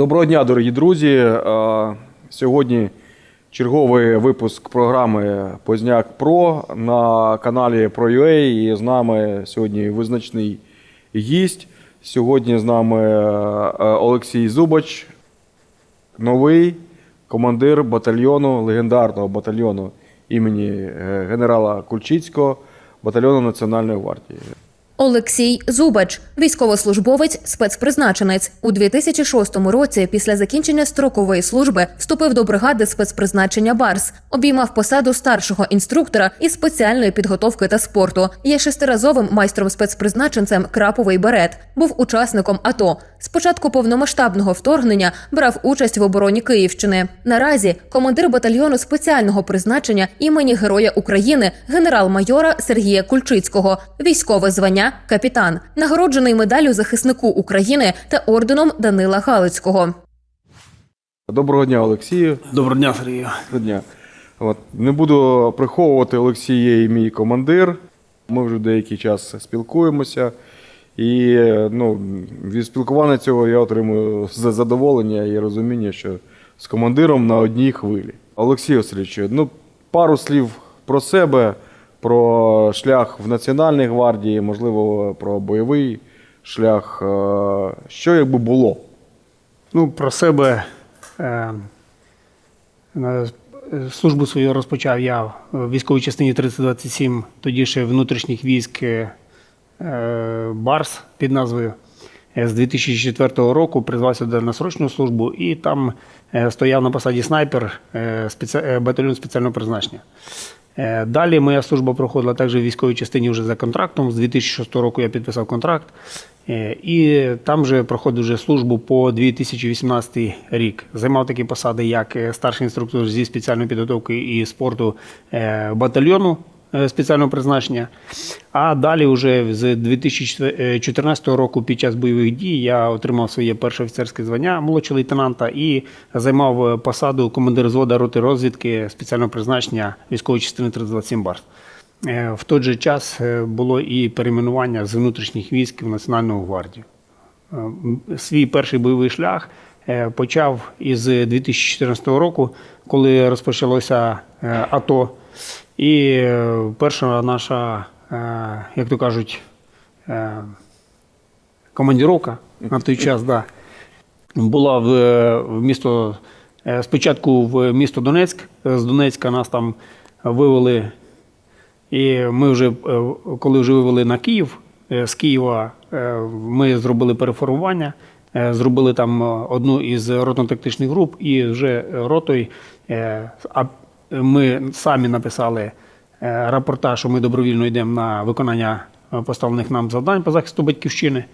Доброго дня, дорогі друзі. Е, Сьогодні черговий випуск програми Позняк Про на каналі ProUA. І з нами сьогодні визначний гість. Сьогодні з нами е, Олексій Зубач, новий командир батальйону, легендарного батальйону імені е, генерала Кульчицького, батальйону Національної гвардії. Олексій Зубач, військовослужбовець, спецпризначенець. У 2006 році, після закінчення строкової служби, вступив до бригади спецпризначення Барс, обіймав посаду старшого інструктора із спеціальної підготовки та спорту. Є шестиразовим майстром спецпризначенцем Краповий берет. Був учасником АТО. З початку повномасштабного вторгнення брав участь в обороні Київщини. Наразі командир батальйону спеціального призначення імені Героя України генерал-майора Сергія Кульчицького, військове звання капітан, нагороджений медаллю захиснику України та орденом Данила Галицького. Доброго дня, Олексію. Доброго дня, Сергію. Доброго дня. От, не буду приховувати Олексій є і мій командир. Ми вже деякий час спілкуємося. І ну, від спілкування цього я отримую за- задоволення і розуміння, що з командиром на одній хвилі. Олексій Васильович, ну, пару слів про себе, про шлях в Національній гвардії, можливо, про бойовий шлях. Е, Що якби було? Ну, про себе е, е, службу свою розпочав я в військовій частині 3027, тоді ще внутрішніх військ Барс під назвою. З 2004 року призвався на срочну службу і там стояв на посаді снайпер батальйону спеціального призначення. Е, Далі моя служба проходила також в військовій частині вже за контрактом. З 2006 року я підписав контракт. Е, І там же проходив вже службу по 2018 рік. Займав такі посади, як е, старший інструктор зі спеціальної підготовки і спорту батальйону спеціального призначення. А далі, вже з 2014 року, під час бойових дій, я отримав своє перше офіцерське звання молодшого лейтенанта і займав е, посаду командира взводу роти розвідки спеціального призначення військової частини 327 Барс. Е, В той же час е, було і перейменування з внутрішніх військ в Національну гвардію. Е, Свій перший бойовий шлях е, почав із 2014 року, коли розпочалося е, АТО. І е, перша наша, е, як то кажуть, е, командіровка на той час, да, була в, в місто. Спочатку в місто Донецьк. З Донецька нас там вивели і ми вже, коли вже вивели на Київ, з Києва ми зробили переформування, зробили там одну із ротно-тактичних груп, і вже ротою а ми самі написали е, рапорта, що ми добровільно йдемо на виконання е, поставлених нам завдань по захисту батьківщини.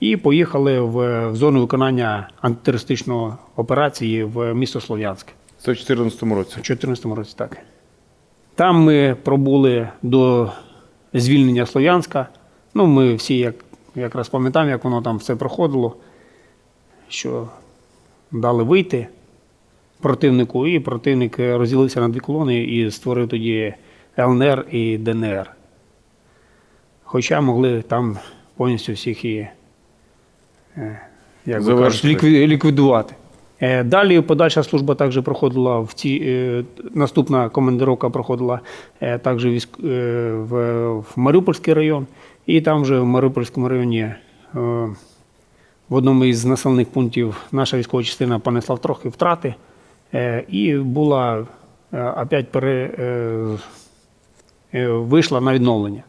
І поїхали в, в зону виконання антитерористичної операції в місто Слов'янськ. Це в 2014 році. У 2014 році так. Там ми пробули до звільнення Слов'янська. Ну, ми всі як, якраз пам'ятаємо, як воно там все проходило, що дали вийти противнику, і противник розділився на дві колони і створив тоді ЛНР і ДНР. Хоча могли там повністю всіх і е, як Завершити. лікві- ліквідувати. Е, Далі подальша служба також проходила в ці е, наступна командировка проходила е, також е, в, в Маріупольський район, і там вже в Маріупольському районі е, в одному із населених пунктів наша військова частина понесла трохи втрати, е, і була е, опять пере, е, е, вийшла на відновлення.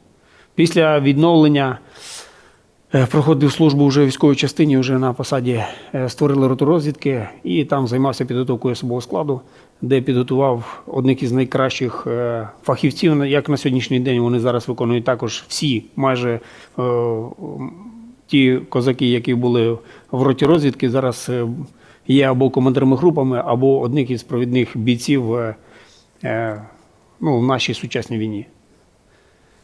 Після відновлення Е, Проходив службу вже в військовій частині, вже на посаді е, створили роту розвідки і там займався підготовкою особового складу, де підготував одних із найкращих е, фахівців. Як на сьогоднішній день вони зараз виконують також всі, майже е, ті козаки, які були в роті розвідки, зараз е, є або командирами групами, або одних із провідних бійців е, е, ну, в нашій сучасній війні.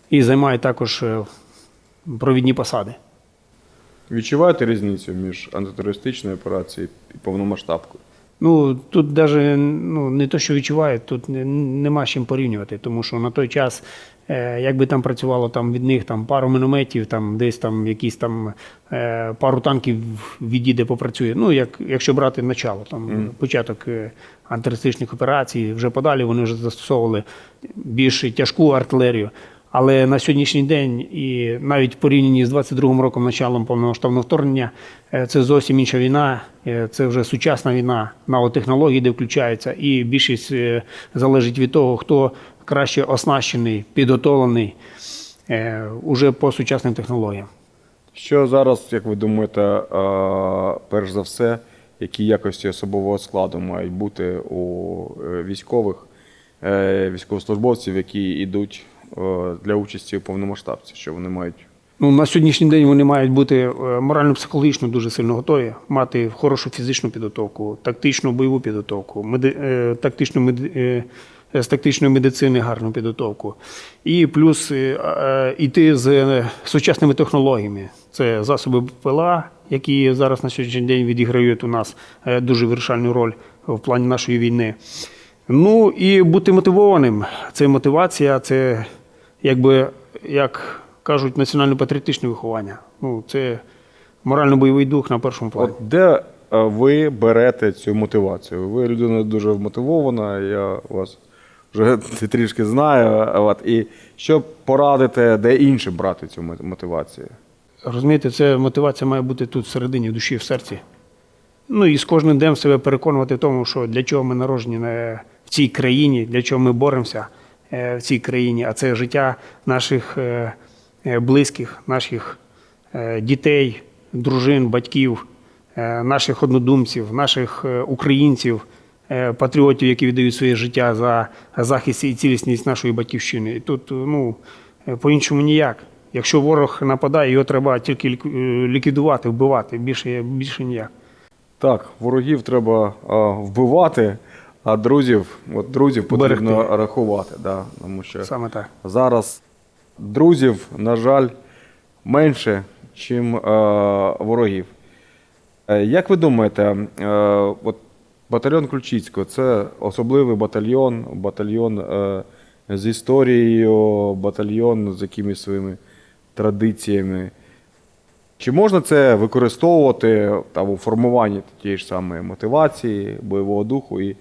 І займають також е, провідні посади. Відчуваєте різницю між антитерористичною операцією і повномасштабкою? Ну тут навіть ну, не то, що відчувають, тут нема з чим порівнювати, тому що на той час Е, Якби там працювало там від них там пару мінометів, там десь там якісь там е, пару танків відійде попрацює. Ну, як, якщо брати начало, там початок е, антитерористичних операцій, вже подалі вони вже застосовували більш тяжку артилерію. Але на сьогоднішній день і навіть порівнянні з 22-м роком началом повномасштабного вторгнення, це зовсім інша війна. Це вже сучасна війна, технології, де включаються, і більшість залежить від того, хто краще оснащений, підготовлений е, уже по сучасним технологіям. Що зараз, як ви думаєте, е, перш за все, які якості особового складу мають бути у е, військових, е, військовослужбовців, які йдуть е, для участі у повномасштабці? Що вони мають? Ну, на сьогоднішній день вони мають бути морально-психологічно дуже сильно готові, мати хорошу фізичну підготовку, тактичну бойову підготовку, меди, тактичну меди, з тактичної медицини гарну підготовку. І плюс е, е, іти з е, сучасними технологіями. Це засоби ПЛА, які зараз на сьогоднішній день відіграють у нас е, дуже вирішальну роль в плані нашої війни. Ну і бути мотивованим. Це мотивація, це якби як кажуть, національно-патріотичне виховання. Ну, це морально-бойовий дух на першому плані. От де е, ви берете цю мотивацію? Ви людина дуже вмотивована, я вас вже трішки знаю. От, і що порадите, де іншим брати цю мотивацію? Розумієте, це мотивація має бути тут всередині, в душі, в серці. Ну і з кожним днем себе переконувати в тому, що для чого ми народжені в цій країні, для чого ми боремося е, в цій країні, а це життя наших е, е, близьких, наших дітей, дружин, батьків, наших однодумців, наших українців, патріотів, які віддають своє життя за захист і цілісність нашої батьківщини. І тут ну, е, по-іншому ніяк. Якщо ворог нападає, його треба тільки е, ліквідувати, вбивати, більше, більше ніяк. Так, ворогів треба а, вбивати, а друзів, от друзів потрібно Берегти. рахувати. Да, тому що Саме так. зараз друзів, на жаль, менше, чим е, ворогів. Е, Як ви думаєте, е, от батальйон Ключицького це особливий батальйон, батальйон е, з історією, батальйон з якимись своїми традиціями. Чи можна це використовувати там, у формуванні тієї ж самої мотивації, бойового духу, і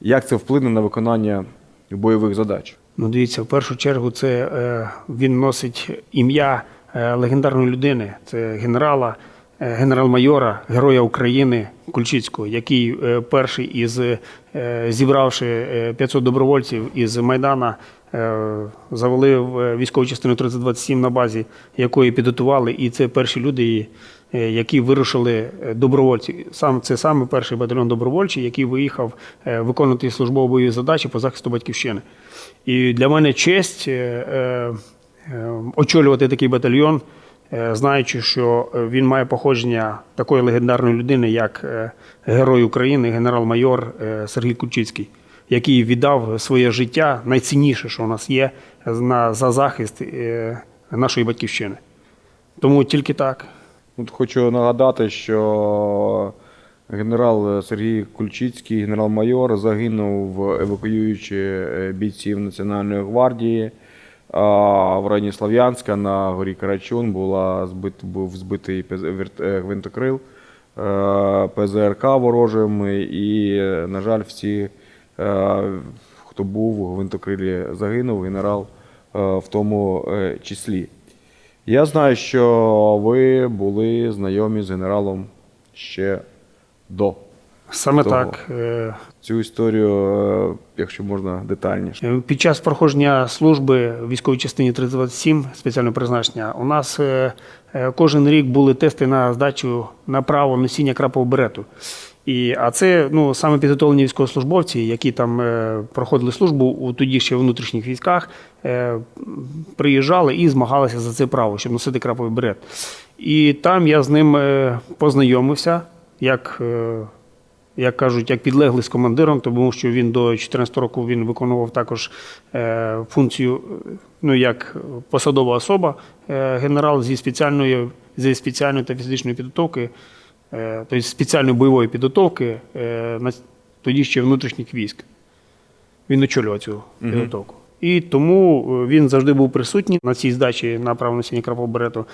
як це вплине на виконання бойових задач? Ну, дивіться, в першу чергу, це е, він носить ім'я е, легендарної людини. Це генерала, генерал-майора, героя України Кульчицького, який е, перший із е, зібравши е, 500 добровольців із Майдана, е, завалив е, військову частину 3027 на базі, якої підготували, і це перші люди, е, які вирушили е, добровольці. Сам це саме перший батальйон добровольчий, який виїхав е, виконувати службово бойові задачі по захисту батьківщини. І для мене честь е, е, е, очолювати такий батальйон, е, знаючи, що е, він має походження такої легендарної людини, як е, герой України, генерал-майор е, Сергій Кульчицький, який віддав своє життя найцінніше, що у нас є, за захист е, нашої батьківщини. Тому тільки так. От хочу нагадати, що генерал Сергій Кульчицький, генерал-майор, загинув, евакуюючи е, бійців Національної гвардії. А в районі Слов'янська на горі Карачун була збит, був збитий е, гвинтокрил е, ПЗРК ворожим. І, на жаль, всі, е, хто був у гвинтокрилі, загинув, генерал в тому числі. Я знаю, що ви були знайомі з генералом ще до. Саме Того. так. е, Цю історію, е, якщо можна детальніше. Під час проходження служби в військовій частині 327 спеціального призначення у нас е, е, кожен рік були тести на здачу на право носіння крапового берету. І, а це ну, саме підготовлені військовослужбовці, які там е, проходили службу у тоді ще внутрішніх військах, е, приїжджали і змагалися за це право, щоб носити краповий берет. І там я з ним е, познайомився, як е, як кажуть, як підлеглий з командиром, тому що він до 14 року він виконував також е, функцію, е, ну як посадова особа, е, генерал зі спеціальної, зі спеціальної та фізичної підготовки, тобто спеціальної бойової підготовки, тоді ще внутрішніх військ. Він очолював цю підготовку. І тому він завжди був присутній на цій здачі на право носіння крапоберету.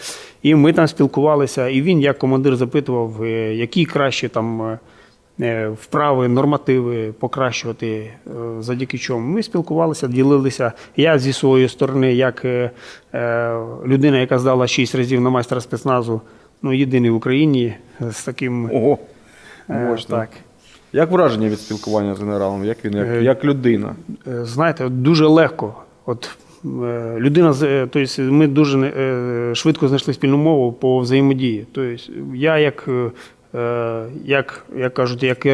І ми там спілкувалися, і він, як командир, запитував, які краще там вправи, нормативи покращувати, е, завдяки чому. Ми спілкувалися, ділилися. Я зі своєї сторони, як е, е, людина, яка здала шість разів на майстра спецназу, ну єдиний в Україні з таким. Ого, е, мощно. так. Як враження від спілкування з генералом? Як він, як, Е, як людина? Е, Знаєте, дуже легко. От е, людина е, тобто ми дуже е, швидко знайшли спільну мову по взаємодії. Тобто я як. Е, Як, як кажуть, як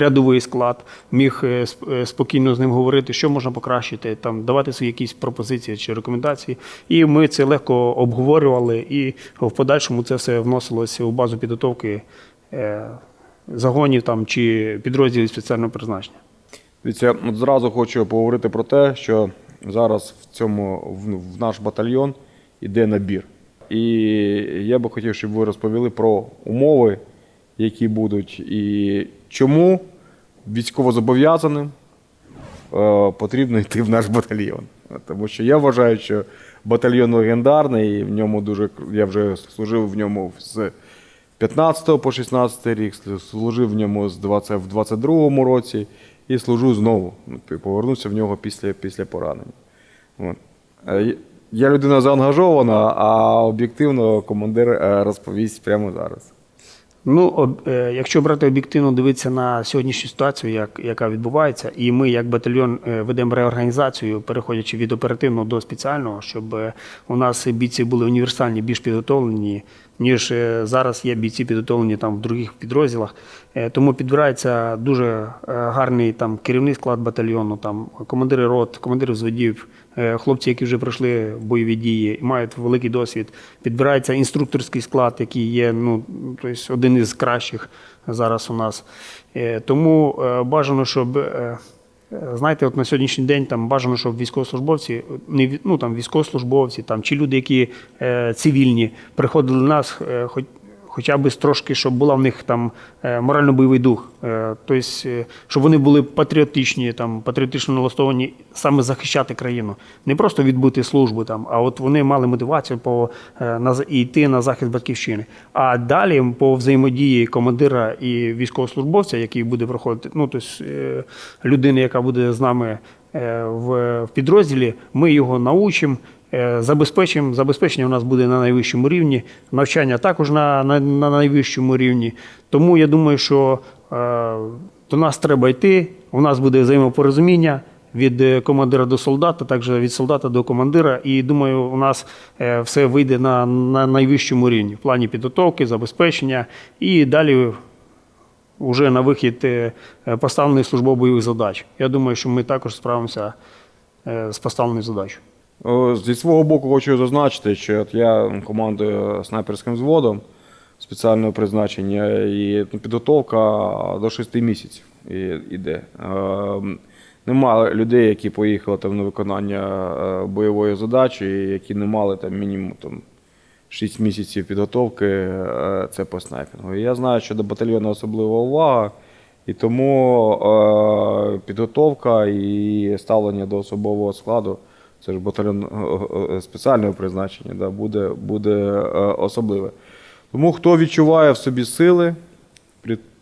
рядовий склад міг е, е, спокійно з ним говорити, що можна покращити, там давати свої якісь пропозиції чи рекомендації. І ми це легко обговорювали, і в подальшому це все вносилося у базу підготовки загонів там чи підрозділів спеціального призначення. Дивіться, от зразу хочу поговорити про те, що зараз в цьому в, наш батальйон іде набір. І я би хотів, щоб ви розповіли про умови, які будуть, і чому військовозобов'язаним е, потрібно йти в наш батальйон. Тому що я вважаю, що батальйон легендарний, і в ньому дуже я вже служив в ньому з 15 по 16 рік, служив в ньому з 20, в 22 році і служу знову. Ну, Повернувся в нього після, після поранення. Е, я- Я людина заангажована, а об'єктивно командир е, розповість прямо зараз. Ну, об- е, якщо брати об'єктивно дивитися на сьогоднішню ситуацію, як, яка відбувається, і ми, як батальйон, е, ведемо реорганізацію, переходячи від оперативного до спеціального, щоб е, у нас бійці були універсальні, більш підготовлені, ніж е, зараз є бійці підготовлені там в других підрозділах. Е, Тому підбирається дуже е, гарний там керівний склад батальйону, там командири рот, командири взводів, хлопці, які вже пройшли бойові дії мають великий досвід. Підбирається інструкторський склад, який є ну, тобто один із кращих зараз у нас. Е, Тому е, бажано, щоб. е, е, Знаєте, от на сьогоднішній день там бажано, щоб військовослужбовці, не ну там військовослужбовці, там чи люди, які е, цивільні, приходили до нас, е, хоч хоча б трошки, щоб була в них там е, морально-бойовий дух. Е, Тобто, е, щоб вони були патріотичні, там, патріотично налаштовані саме захищати країну. Не просто відбути службу, там, а от вони мали мотивацію по, на, і йти на захист батьківщини. А далі по взаємодії командира і військовослужбовця, який буде проходити, ну, тобто, людини, яка буде з нами в підрозділі, ми його научимо. Е, Забезпечимо, забезпечення у нас буде на найвищому рівні, навчання також на, на, на найвищому рівні. Тому я думаю, що е, до нас треба йти. У нас буде взаємопорозуміння від е, командира до солдата, також від солдата до командира. І думаю, у нас е, все вийде на, на найвищому рівні в плані підготовки, забезпечення і далі вже на вихід е, поставлених службово-бойових задач. Я думаю, що ми також справимося з поставленою задачею. Зі свого боку хочу зазначити, що от я командую снайперським взводом спеціального призначення, і ну, підготовка до 6 місяців іде. Е, Нема людей, які поїхали там на виконання е, бойової задачі, які не мали там мінімум там, 6 місяців підготовки е, це по снайпінгу. І я знаю, що до батальйону особлива увага, і тому е, підготовка і ставлення до особового складу, це ж батальйон е, е, спеціального призначення, да, буде, буде е, особливе. Тому хто відчуває в собі сили,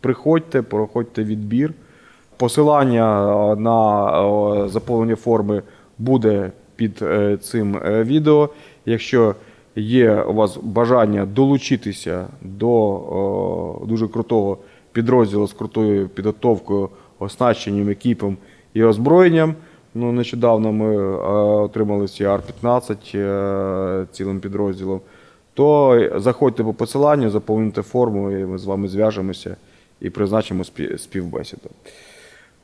приходьте, проходьте відбір. Посилання е, на е, заповнення форми буде під е, цим е, відео. Якщо є у вас бажання долучитися до е, дуже крутого підрозділу з крутою підготовкою, оснащенням, екіпом і озброєнням. Ну, нещодавно ми е, отримали CR-15 е, цілим підрозділом. То заходьте по посиланню, заповнюйте форму, і ми з вами зв'яжемося і призначимо співбесіду.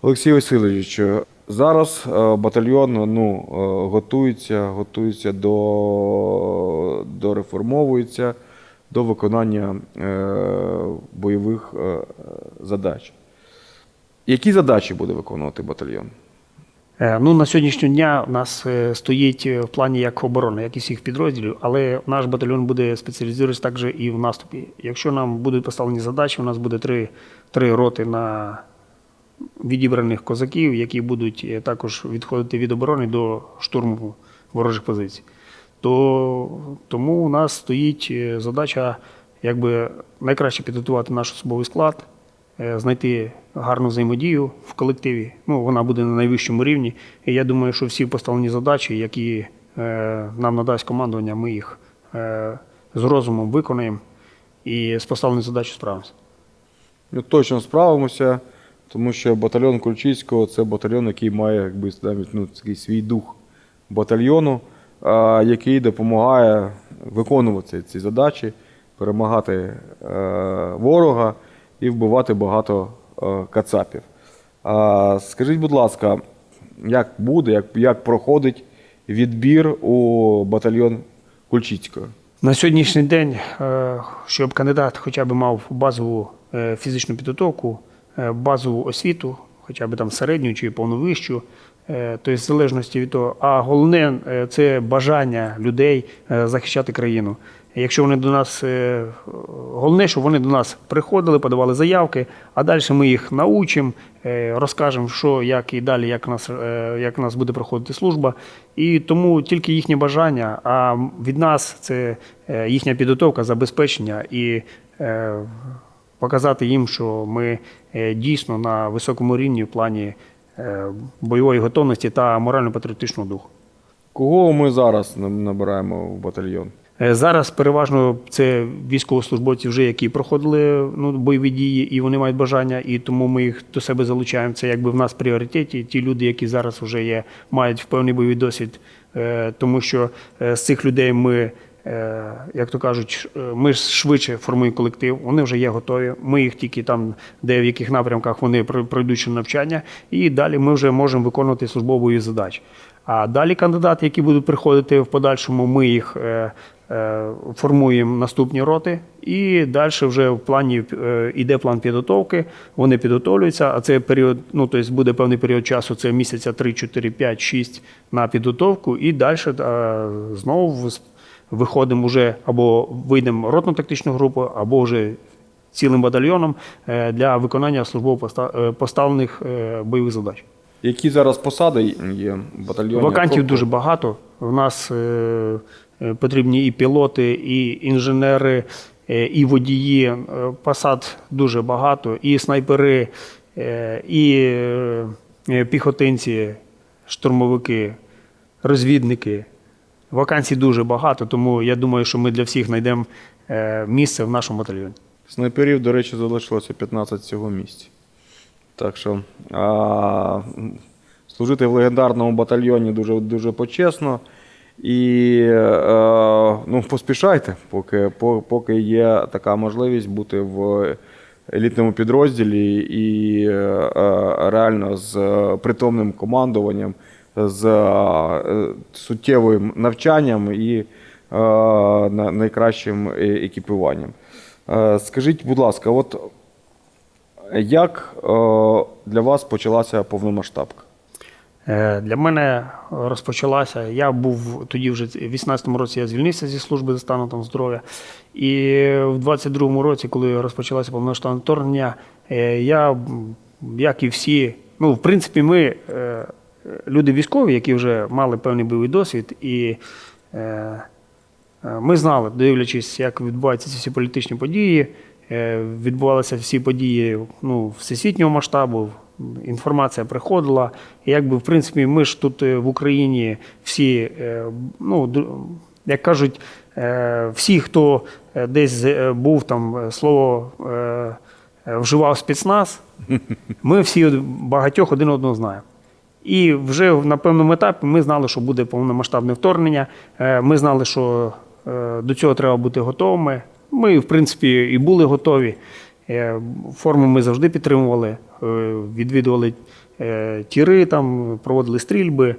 Олексій Васильович, зараз е, батальйон ну, готується, готується до, до реформовується до виконання бойових задач. Які задачі буде виконувати батальйон? Е, Ну, на сьогоднішнього дня у нас е, стоїть е, в плані як оборона, як і всіх підрозділів, але наш батальйон буде спеціалізуватися також і в наступі. Якщо нам будуть поставлені задачі, у нас буде три, три роти на, відібраних козаків, які будуть також відходити від оборони до штурму ворожих позицій. То, тому у нас стоїть задача якби найкраще підготувати наш особовий склад, знайти гарну взаємодію в колективі. Ну, вона буде на найвищому рівні. І я думаю, що всі поставлені задачі, які е, нам надасть командування, ми їх е, з розумом виконаємо і з поставленою задачею справимося. Ми точно справимося, тому що батальйон Кульчицького це батальйон, який має якби, навіть, ну, такий свій дух батальйону, який допомагає виконувати ці задачі, перемагати е, ворога і вбивати багато е, кацапів. Скажіть, будь ласка, як буде, як, як проходить відбір у батальйон Кульчицького? На сьогоднішній день, е, щоб кандидат хоча б мав базову е, фізичну підготовку, базову освіту, хоча б там середню чи повновищу, тобто в залежності від того. А головне це бажання людей захищати країну. Якщо вони до нас, е, головне, щоб вони до нас приходили, подавали заявки, а далі ми їх научимо, е, розкажемо, що, як і далі, як нас, е, як нас буде проходити служба. І тому тільки їхнє бажання, а від нас це їхня підготовка, забезпечення і показати їм, що ми дійсно на високому рівні в плані бойової готовності та морально-патріотичного духу. Кого ми зараз набираємо в батальйон? Е, Зараз переважно це військовослужбовці, вже які проходили ну, бойові дії, і вони мають бажання, і тому ми їх до себе залучаємо. Це якби в нас пріоритеті. Ті люди, які зараз вже є, мають певний бойовий досвід, Е, тому що е, з цих людей ми. Як то кажуть, ми швидше формуємо колектив, вони вже є готові. Ми їх тільки там, де в яких напрямках вони про- пройдуть навчання, і далі ми вже можемо виконувати службові задачі. А далі кандидати, які будуть приходити в подальшому, ми їх формуємо наступні роти, і далі вже в плані е, іде план підготовки. Вони підготовлюються, а це період, ну тобто буде певний період часу, це місяця 3, 4, 5, 6 на підготовку, і далі е, знову виходимо вже або вийдемо ротну тактичну групу, або вже цілим батальйоном е, для виконання службово поста- е, поставлених е, бойових задач. Які зараз посади є в батальйоні? Вакантів Тобто, дуже багато. У нас е, е, потрібні і пілоти, і інженери, е, і водії. Е, Посад дуже багато, і снайпери, е, і е, е, піхотинці, штурмовики, розвідники. Вакансій дуже багато, тому я думаю, що ми для всіх знайдемо е, місце в нашому батальйоні. Снайперів, до речі, залишилося 15 цього місці. Так що а, служити в легендарному батальйоні дуже, дуже почесно. І е, ну, поспішайте, поки, по- поки є така можливість бути в елітному підрозділі і е, е, реально з притомним командуванням, з суттєвим навчанням і найкращим е, екіпіруванням. Е, Скажіть, будь ласка, от як для вас почалася повномасштабка? Е, Для мене розпочалася. Я був тоді вже в 18-му році я звільнився зі служби за станом там здоров'я. І в 22-му році, коли розпочалося повномасштабне вторгнення, е, я, як і всі, ну, в принципі, ми е, люди військові, які вже мали певний бойовий досвід, і ми знали, дивлячись, як відбуваються ці всі політичні події, відбувалися всі події ну, всесвітнього масштабу, інформація приходила. І якби, в принципі, ми ж тут е, в Україні всі, е, ну, як кажуть, е, всі, хто десь був там слово вживав спецназ, ми всі багатьох один одного знаємо. І вже на певному етапі ми знали, що буде повномасштабне вторгнення. Ми знали, що до цього треба бути готовими. Ми, в принципі, і були готові. Е, Форму ми завжди підтримували, е, відвідували е, тіри, там, проводили стрільби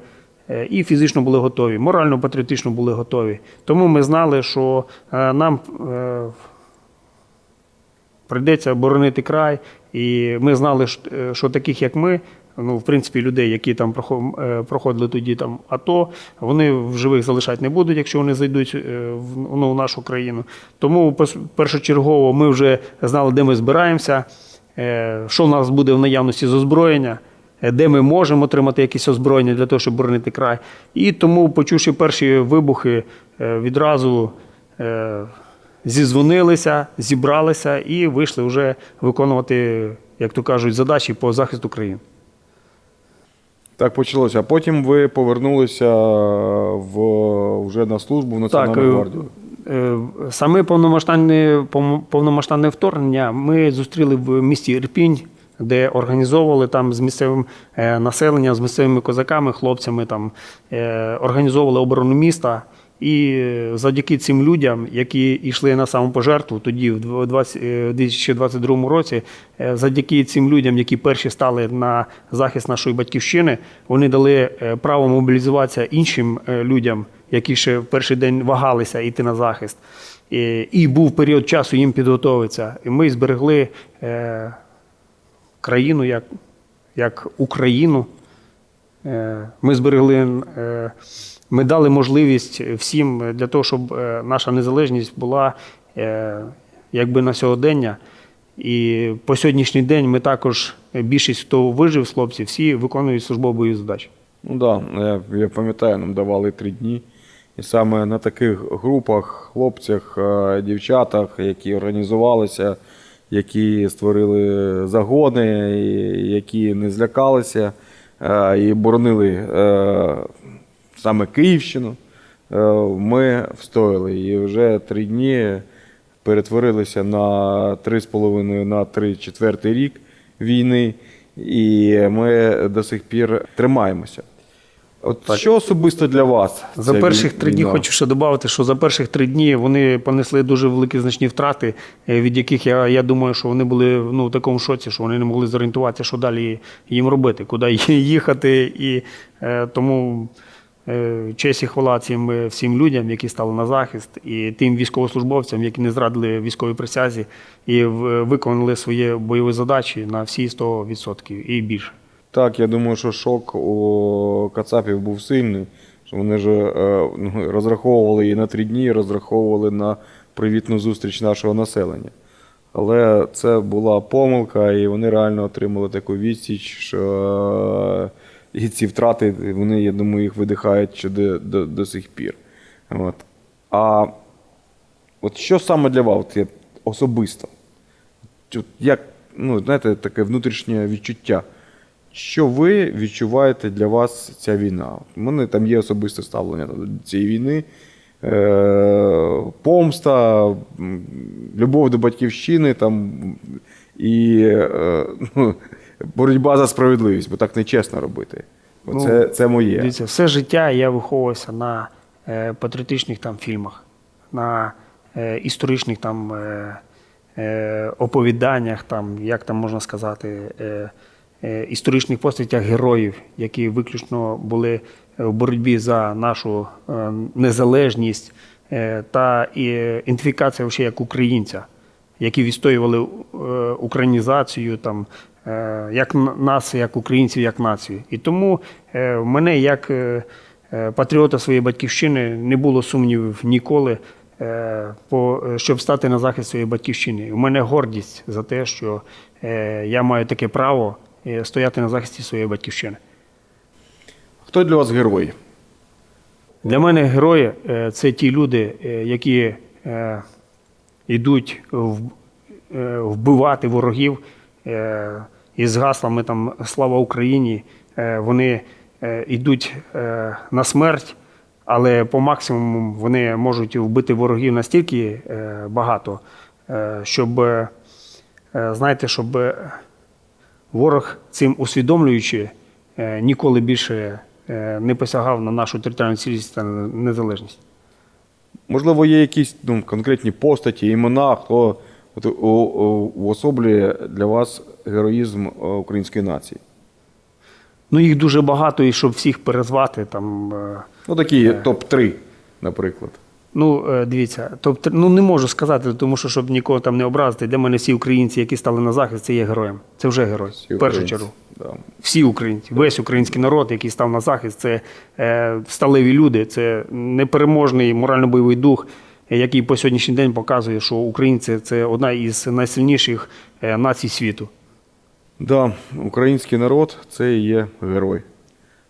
і фізично були готові, морально-патріотично були готові. Тому ми знали, що нам прийдеться оборонити край. І ми знали, що таких, як ми, ну, в принципі, людей, які там е, проходили тоді там АТО, вони в живих залишати не будуть, якщо вони зайдуть е, в, ну, в нашу країну. Тому першочергово ми вже знали, де ми збираємося. е, що в нас буде в наявності з озброєння, де ми можемо отримати якесь озброєння для того, щоб боронити край. І тому, почувши перші вибухи, відразу зізвонилися, зібралися і вийшли вже виконувати, як то кажуть, задачі по захисту країни. Так почалося. А потім ви повернулися в, вже на службу в Національну Так, е, гвардію. Е, Саме повномасштабне, повномасштабне вторгнення ми зустріли в місті Ірпінь, де організовували там з місцевим е, населенням, з місцевими козаками, хлопцями, там, е, організовували оборону міста. І завдяки цим людям, які йшли на самопожертву тоді, в дв- 20 е, 2022 році, е, завдяки цим людям, які перші стали на захист нашої батьківщини, вони дали е, право мобілізуватися іншим людям, які ще в перший день вагалися йти на захист. І, був період часу їм підготовитися. І ми зберегли країну як, як Україну. Ми зберегли, ми дали можливість всім для того, щоб е, наша незалежність була е, якби на сьогодення. І по сьогоднішній день ми також е, більшість, хто вижив з хлопців, всі виконують службові задачі. Ну так, да, я, я пам'ятаю, нам давали три дні. І саме на таких групах, хлопцях, е, дівчатах, які організувалися, які створили загони, які не злякалися е, і боронили е, саме Київщину, е, ми встояли. І вже три дні перетворилися на три з половиною на три четвертий рік війни, і ми до сих пір тримаємося. От що особисто для вас? За перших три дні хочу ще додати, що за перших три дні вони понесли дуже великі значні втрати, е, від яких я, я думаю, що вони були ну, в такому шоці, що вони не могли зорієнтуватися, що далі їм робити, куди їхати. І е, тому честь і хвала цим е, всім людям, які стали на захист, і тим військовослужбовцям, які не зрадили військовій присязі і виконали свої бойові задачі на всі 100% і більше. Так, я думаю, що шок у Кацапів був сильний. Що вони ж е, ну, розраховували і на три дні, і розраховували на привітну зустріч нашого населення. Але це була помилка, і вони реально отримали таку відсіч, що е, і ці втрати, вони, я думаю, їх видихають ще до, до, до сих пір. От. А от що саме для вас от, особисто? От Як, ну, знаєте, таке внутрішнє відчуття? Що ви відчуваєте для вас ця війна? У мене там є особисте ставлення до цієї війни. Е, помста, любов до батьківщини там, і е, ну, боротьба за справедливість, бо так нечесно робити. Ну, Це, це моє. Дивіться, все життя я виховувався на е, патріотичних там фільмах, на е, історичних там е, е, оповіданнях, там, як там можна сказати, е, е, історичних постатях героїв, які виключно були в боротьбі за нашу е, незалежність е, та і ідентифікація як українця які відстоювали е, українізацію, там, е, як н- нас, як українців, як націю. І тому е, в мене, як е, е, патріота своєї батьківщини, не було сумнівів ніколи, е, щоб стати на захист своєї батьківщини. У мене гордість за те, що е, я маю таке право е, стояти на захисті своєї батьківщини. Хто для вас герой? Для мене герої е, це ті люди, е, які е, йдуть е, вбивати ворогів е, із гаслами там Слава Україні. Е, Вони е, йдуть е, на смерть, але по максимуму вони можуть вбити ворогів настільки е, багато, е, щоб е, знаєте, щоб е, ворог цим усвідомлюючи, е, ніколи більше е, не посягав на нашу територіальну цілісність та незалежність. Можливо, є якісь ну, конкретні постаті, імена, хто от, уособлює для вас героїзм е, української нації. Ну, їх дуже багато, і щоб всіх перезвати, там. е, Ну, такі топ-3, наприклад. Ну, е, дивіться, тобто, ну не можу сказати, тому що щоб нікого там не образити. Для мене всі українці, які стали на захист, це є героєм. Це вже герой. Всі в першу чергу. Да. Всі українці, весь український народ, який став на захист, це е, сталеві люди, це непереможний морально-бойовий дух, е, який по сьогоднішній день показує, що українці це одна із найсильніших е, націй світу. Да, український народ це і є герой.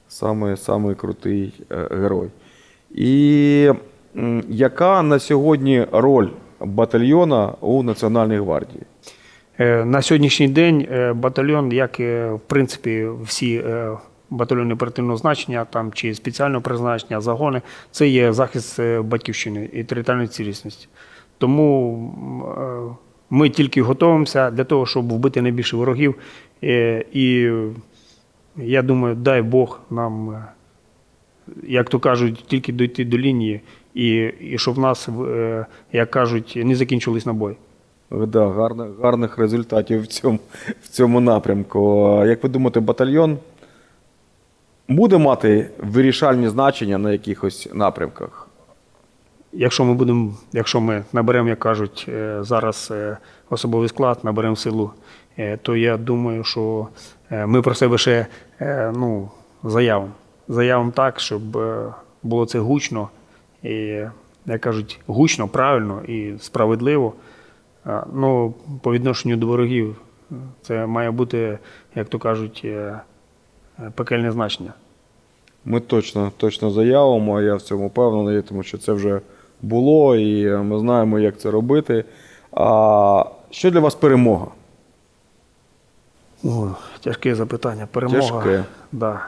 Саме, саме крутий е, герой. І яка на сьогодні роль батальйона у Національній гвардії? Е, На сьогоднішній день батальйон, як в принципі всі батальйони оперативного значення там, чи спеціального призначення, загони, це є захист е, батьківщини і територіальної цілісності. Тому е, ми тільки готуємося для того, щоб вбити найбільше ворогів. Е, І я думаю, дай Бог нам, як то кажуть, тільки дойти до лінії, і, і щоб в нас, як кажуть, не закінчились набої. Да, гарних, гарних результатів в цьому, в цьому напрямку. Як ви думаєте, батальйон буде мати вирішальні значення на якихось напрямках? Якщо ми будемо, якщо ми наберемо, як кажуть, е, зараз е, особовий склад, наберемо силу, е, то я думаю, що ми про себе ще ну, заявимо. Заявимо так, щоб було це гучно і, як кажуть, гучно, правильно і справедливо. Ну, по відношенню до ворогів, це має бути, як то кажуть, пекельне значення. Ми точно, точно заявимо, я в цьому впевнений, тому що це вже було, і ми знаємо, як це робити. А що для вас перемога? О, тяжке запитання. Перемога. Тяжке. Да.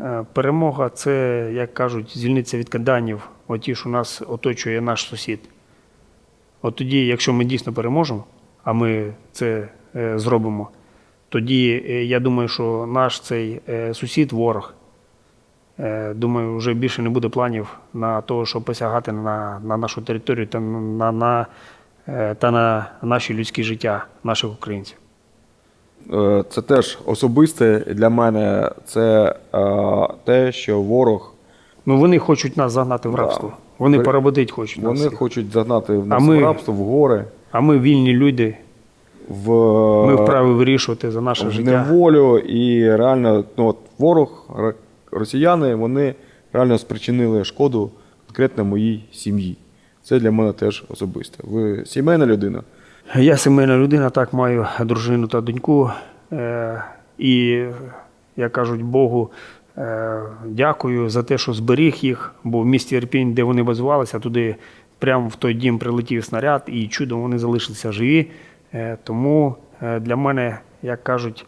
Е, Перемога це, як кажуть, звільнитися від кайданів, оті, що нас оточує наш сусід. От тоді, якщо ми дійсно переможемо, а ми це е, зробимо, тоді е, я думаю, що наш цей е, сусід, ворог, е, думаю, вже більше не буде планів на того, щоб посягати на, на нашу територію та на, на, та на наші людські життя наших українців. Це теж особисте для мене це е, те, що ворог Ну, вони хочуть нас загнати в Да. рабство. Вони Ви- поработить хочуть вони всіх. хочуть загнати в нас ми- в рабство, в гори, А ми вільні люди, в, ми вправі вирішувати за наше в життя. неволю. І реально, ну, от ворог, росіяни, вони реально спричинили шкоду конкретно моїй сім'ї. Це для мене теж особисте. Ви сімейна людина. Я сімейна людина, так маю дружину та доньку. Е, і, як кажуть, Богу, е, дякую за те, що зберіг їх, бо в місті Ірпінь, де вони базувалися, туди прямо в той дім прилетів снаряд, і чудом вони залишилися живі. Е, тому е, для мене, як кажуть,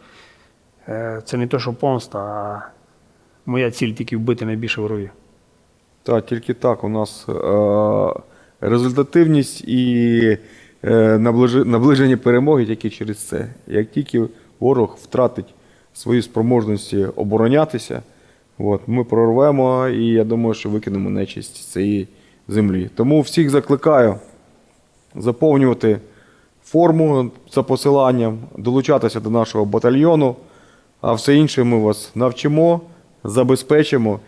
е, це не те, що помста, а моя ціль тільки вбити найбільше ворогів. Так, тільки так. У нас е, результативність і е, наближення перемоги тільки через це. Як тільки ворог втратить свої спроможності оборонятися, от, ми прорвемо і я думаю, що викинемо нечисть з цієї землі. Тому всіх закликаю заповнювати форму за посиланням, долучатися до нашого батальйону, а все інше ми вас навчимо, забезпечимо,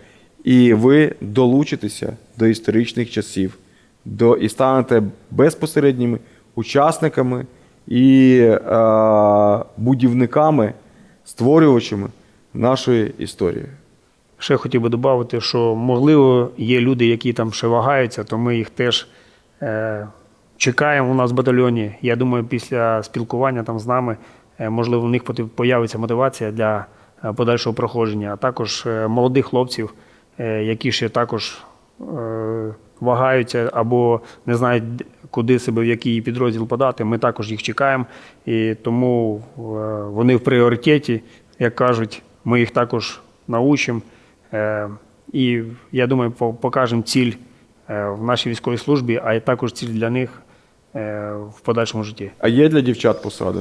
і ви долучитеся до історичних часів, до, і станете безпосередніми учасниками і е, будівниками, створювачами нашої історії. Ще хотів би додати, що можливо є люди, які там ще вагаються, то ми їх теж е, чекаємо у нас в батальйоні. Я думаю, після спілкування там з нами, е, можливо, в них появиться мотивація для е, подальшого проходження, а також е, молодих хлопців, які ще також вагаються або не знають, куди себе в який підрозділ подати. Ми також їх чекаємо, і тому вони в пріоритеті, як кажуть, ми їх також научимо. І я думаю, по- покажемо ціль в нашій військовій службі, а також ціль для них в подальшому житті. А є для дівчат посади?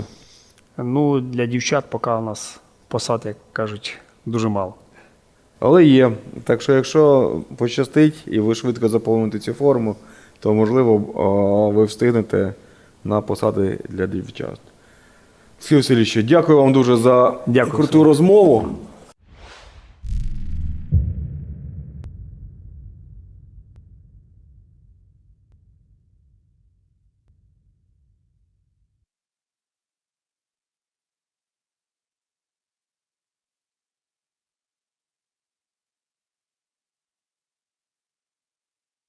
Ну, для дівчат поки у нас посад, як кажуть, дуже мало. Але є. Так що, якщо пощастить і ви швидко заповните цю форму, то можливо ви встигнете на посади для дівчат. Сергій Васильович, дякую вам дуже за Дякую, круту Сергій. розмову.